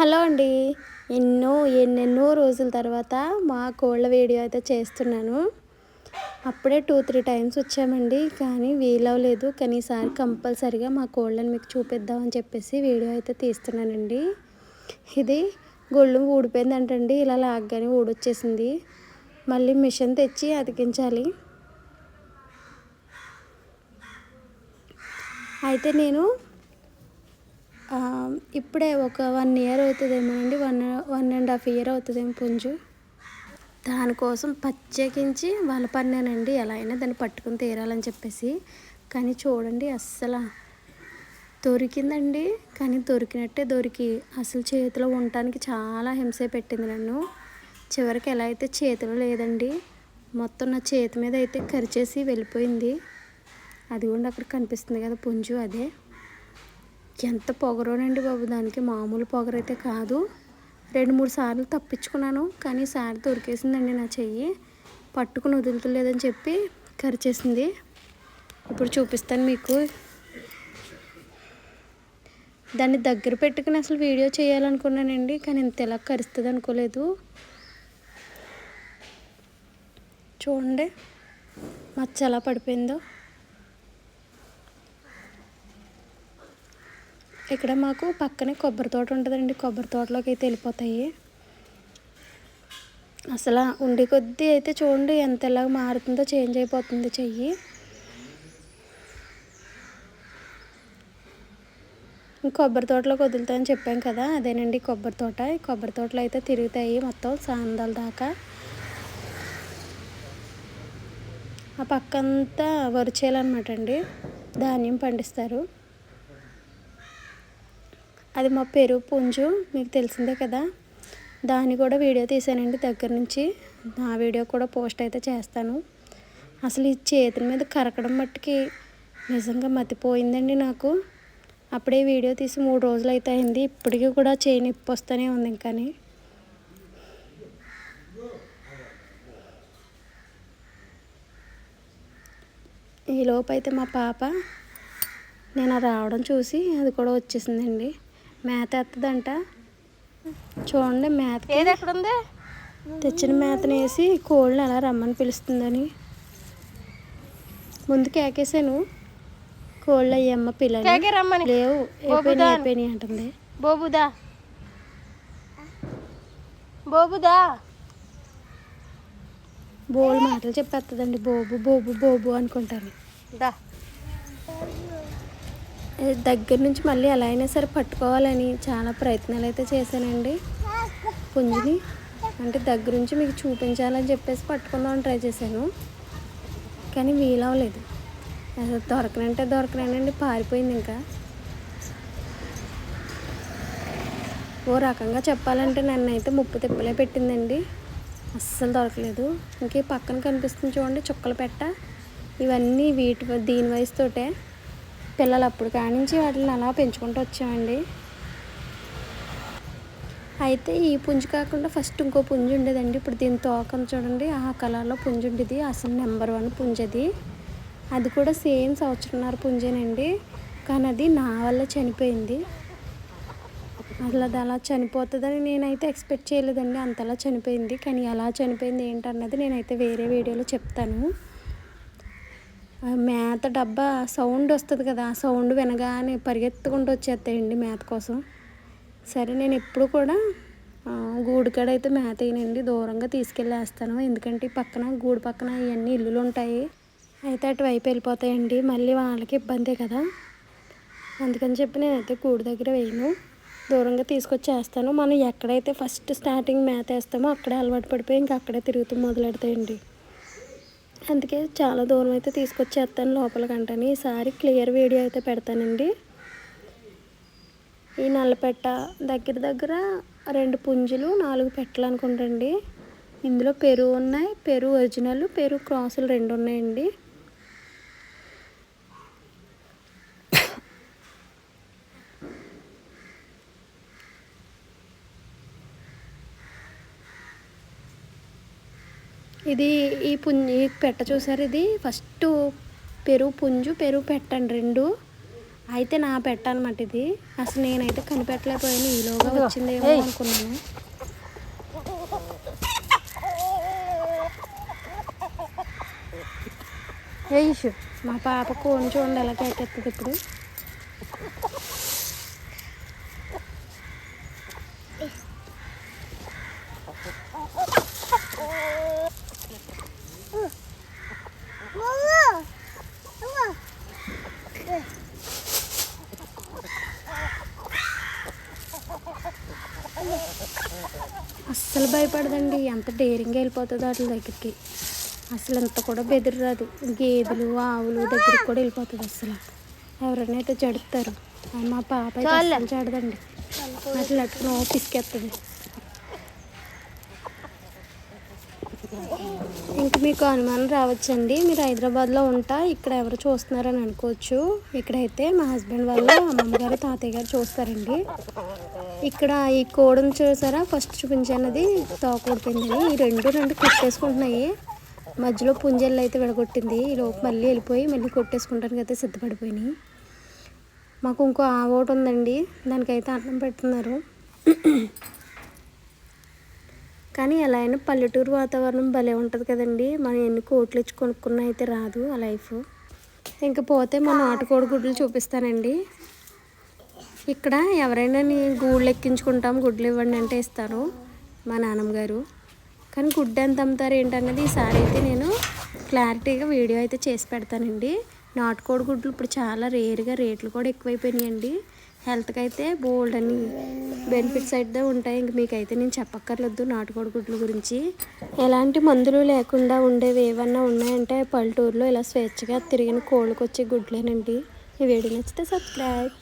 Hello అండి. ఎన్నో ఎన్నెన్నో రోజుల తర్వాత మా కోళ్ళ వీడియో అయితే చేస్తున్నాను. అప్పుడే టూ త్రీ టైమ్స్ వచ్చామండి. కానీ వీలవలేదు కానీ ఈసారి కంపల్సరిగా మా కోళ్ళని మీకు చూపిద్దామని చెప్పేసి వీడియో అయితే తీస్తున్నానండి. ఇది గొళ్ళు ఊడిపోయిందంటండి. ఇలా లాగ్గానే ఊడొచ్చేసింది. మళ్ళీ మిషన్ తెచ్చి అతికించాలి. అయితే నేను ఇప్పుడే ఒక వన్ ఇయర్ అవుతుందేమో అండి. One one and half year అవుతుందేమో పుంజు. దానికోసం ప్రత్యేకించి వల పన్నానండి. ఎలా అయినా దాన్ని పట్టుకుని తీరాలని చెప్పేసి. కానీ చూడండి అస్సలు దొరికిందండి. కానీ దొరికినట్టే దొరికి. అసలు చేతిలో ఉండటానికి చాలా హింస పెట్టింది నన్ను. చివరికి ఎలా అయితే చేతిలో లేదండి మొత్తం నా చేతి మీద అయితే కరిచేసి వెళ్ళిపోయింది. అది కూడా అక్కడ కనిపిస్తుంది కదా పుంజు అదే. ఎంత పొగరోనండి బాబు దానికి మామూలు పొగరైతే కాదు. రెండు మూడు సార్లు తప్పించుకున్నాను కానీ సార్ దొరికేసిందండి నా చెయ్యి. పట్టుకుని వదులుతలేదని చెప్పి కరిచేసింది. ఇప్పుడు చూపిస్తాను మీకు. దాన్ని దగ్గర పెట్టుకుని అసలు వీడియో చేయాలనుకున్నానండి కానీ ఇంత ఎలా కరుస్తుంది అనుకోలేదు. చూడండి మచ్చ ఎలా పడిపోయిందో. ఇక్కడ మాకు పక్కనే కొబ్బరి తోట ఉంటుందండి. కొబ్బరి తోటలోకి అయితే వెళ్ళిపోతాయి. అసలు ఉండి కొద్దీ అయితే చూడండి ఎంత ఎలాగ మారుతుందో చేంజ్ అయిపోతుంది చెయ్యి. కొబ్బరి తోటలోకి వదులుతాయని చెప్పాం కదా అదేనండి కొబ్బరి తోట. ఈ కొబ్బరి తోటలో అయితే తిరుగుతాయి మొత్తం సాందాల దాకా. ఆ పక్కంతా వరిచేలన్నమాట అండి. ధాన్యం పండిస్తారు. అది మా పెరుగు పుంజు మీకు తెలిసిందే కదా. దాన్ని కూడా వీడియో తీసానండి దగ్గర నుంచి. నా వీడియో కూడా పోస్ట్ అయితే చేస్తాను. అసలు ఈ చేతుల మీద కరకడం మట్టుకి నిజంగా మతిపోయిందండి నాకు. అప్పుడే వీడియో తీసి మూడు రోజులు అయితే అయింది. ఇప్పటికీ కూడా చేయి నొప్పి వస్తూనే ఉంది ఇంకాని. ఈ అయితే మా పాప నేను రావడం చూసి అది కూడా వచ్చేసిందండి. మేత ఎత్తదంట. చూడండి మేత ఏది ఎక్కడ ఉంది తెచ్చిన మేతను వేసి కోళ్ళని అలా రమ్మని పిలుస్తుందని. ముందు కేకేసాను కోళ్ళు అయ్యమ్మ పిల్లలు. రమ్మని. లేవు. అయిపోయినాయి అయిపోయినాయి అంటుంది. బోబుదా బోబుదా బోల్ మాటలు చెప్పేస్తుందండి. బోబు బోబు బోబు అనుకుంటాను దా. దగ్గర నుంచి మళ్ళీ ఎలా అయినా సరే పట్టుకోవాలని చాలా ప్రయత్నాలు అయితే చేశానండి. పుంజుని అంటే దగ్గర నుంచి మీకు చూపించాలని చెప్పేసి పట్టుకుందామని ట్రై చేశాను. కానీ వీలవలేదు అసలు దొరకనంటే దొరకనండి పారిపోయింది ఇంకా. ఓ రకంగా చెప్పాలంటే నన్ను అయితే ముప్పు తిప్పలే పెట్టిందండి. అస్సలు దొరకలేదు. ఇంక పక్కన కనిపిస్తుంది చూడండి చుక్కలు పెట్ట. ఇవన్నీ వీటి దీని వయసుతోటే. పిల్లలు అప్పుడు కానించి వాటిని అలా పెంచుకుంటూ వచ్చామండి. అయితే ఈ పుంజు కాకుండా ఫస్ట్ ఇంకో పుంజు ఉండేదండి. ఇప్పుడు దీని తోకం చూడండి ఆ కలర్లో పుంజు ఉండేది. అసలు నెంబర్ వన్ పుంజు అది. అది కూడా సేమ్ సంవత్సరంన్నర పుంజేనండి. కానీ అది నా వల్ల చనిపోయింది. అసలు అది అలా చనిపోతుందని నేనైతే ఎక్స్పెక్ట్ చేయలేదండి. అంతలా చనిపోయింది. కానీ ఎలా చనిపోయింది ఏంటన్నది నేనైతే వేరే వీడియోలో చెప్తాను. మేత డబ్బా సౌండ్ వస్తుంది కదా ఆ సౌండ్ వినగానే పరిగెత్తుకుంటూ వచ్చేస్తాయండి మేత కోసం. సరే నేను ఎప్పుడు కూడా ఆ, గూడు కాడ అయితే మేత వేయనండి. దూరంగా తీసుకెళ్ళేస్తాను. ఎందుకంటే ఈ పక్కన గూడు పక్కన ఇవన్నీ ఇల్లులు ఉంటాయి. అయితే అటువైపు వెళ్ళిపోతాయండి. మళ్ళీ వాళ్ళకి ఇబ్బందే కదా. అందుకని చెప్పి నేనైతే గూడు దగ్గర వేయను. దూరంగా తీసుకొచ్చేస్తాను. మనం ఎక్కడైతే ఫస్ట్ స్టార్టింగ్ మేత వేస్తామో అక్కడే అలవాటు పడిపోయి ఇంకా అక్కడే తిరుగుతూ మొదలెడతాయండి. అందుకే చాలా దూరం అయితే తీసుకొచ్చేస్తాను లోపలికంటాను. ఈసారి క్లియర్ వీడియో అయితే పెడతానండి. ఈ నల్లపెట్ట దగ్గర దగ్గర రెండు పుంజులు నాలుగు పెట్టలు అనుకుంటండి ఇందులో పెరుగు ఉన్నాయి పెరుగు ఒరిజినల్ పెరుగు క్రాసులు రెండు ఉన్నాయండి. ఇది ఈ పుంజు ఈ పెట్ట చూసారు ఇది? ఫస్ట్ పెరుగు పుంజు పెరుగు పెట్టండి రెండు. అయితే నా పెట్ట అనమాట ఇది. అసలు నేనైతే కనిపెట్టలేకపోయాను. ఈలోగా వచ్చిందేమో. అనుకున్నాను. మా పాప కోన్ చూడండి ఎలా కేకెత్తుంది ఇప్పుడు. అస్సలు భయపడదండి. ఎంత డేరింగ్గా వెళ్ళిపోతుందో వాటి దగ్గరికి. అసలు ఎంత కూడా బెదిరరాదు. గేదెలు ఆవులు దగ్గరికి కూడా వెళ్ళిపోతుంది అసలు. ఎవరైనా అయితే జడుతారు అది మా పాప అయితే చాలే. అస్సలు జడదండి. అట్లా అట్లా ఇంక మీకు అనుమానం రావచ్చండి. మీరు హైదరాబాద్లో ఉంటా ఇక్కడ ఎవరు చూస్తున్నారని అనుకోవచ్చు. ఇక్కడైతే మా హస్బెండ్ వాళ్ళ అమ్మమ్మ గారు తాతయ్య గారు చూస్తారండి. ఇక్కడ ఈ కోడను చూసారా? ఫస్ట్ చూపించానది తోకొడిపోయిందని ఈ రెండు రెండు కొట్టేసుకుంటున్నాయి. మధ్యలో పుంజెళ్ళు అయితే విడగొట్టింది. ఈ లోపు మళ్ళీ వెళ్ళిపోయి మళ్ళీ కొట్టేసుకుంటానికి అయితే సిద్ధపడిపోయినాయి. మాకు ఇంకో ఆవు ఒకటి ఉందండి. దానికైతే అన్నం పెడుతున్నారు. కానీ ఎలా అయినా పల్లెటూరు వాతావరణం భలే ఉంటుంది కదండి. మనం ఎన్ని కోట్లు ఇచ్చి కొనుక్కున్నా అయితే రాదు ఆ లైఫ్. ఇంకా పోతే మా నాటుకోడి గుడ్లు చూపిస్తానండి. ఇక్కడ ఎవరైనా నీ గూళ్ళు ఎక్కించుకుంటాం గుడ్లు ఇవ్వండి అంటే ఇస్తారు మా నాన్నమ్మ గారు కానీ గుడ్డు ఎంత అమ్ముతారు ఏంటన్నది ఈసారి అయితే నేను క్లారిటీగా వీడియో అయితే చేసి పెడతానండి. నాటుకోడి గుడ్లు ఇప్పుడు చాలా రేరుగా రేట్లు కూడా ఎక్కువైపోయినాయండి. హెల్త్కి అయితే బోల్డ్ అని బెనిఫిట్స్ అయితే ఉంటాయి. ఇంక మీకైతే నేను చెప్పక్కర్లేదు నాటుకోడి గుడ్ల గురించి. ఎలాంటి మందులు లేకుండా ఉండేవి ఏమన్నా ఉన్నాయంటే పల్లెటూరులో ఇలా స్వేచ్ఛగా తిరిగిన కోళ్ళకి వచ్చే గుడ్లేనండి. ఈ వీడియో నచ్చితే సబ్స్క్రైబ్.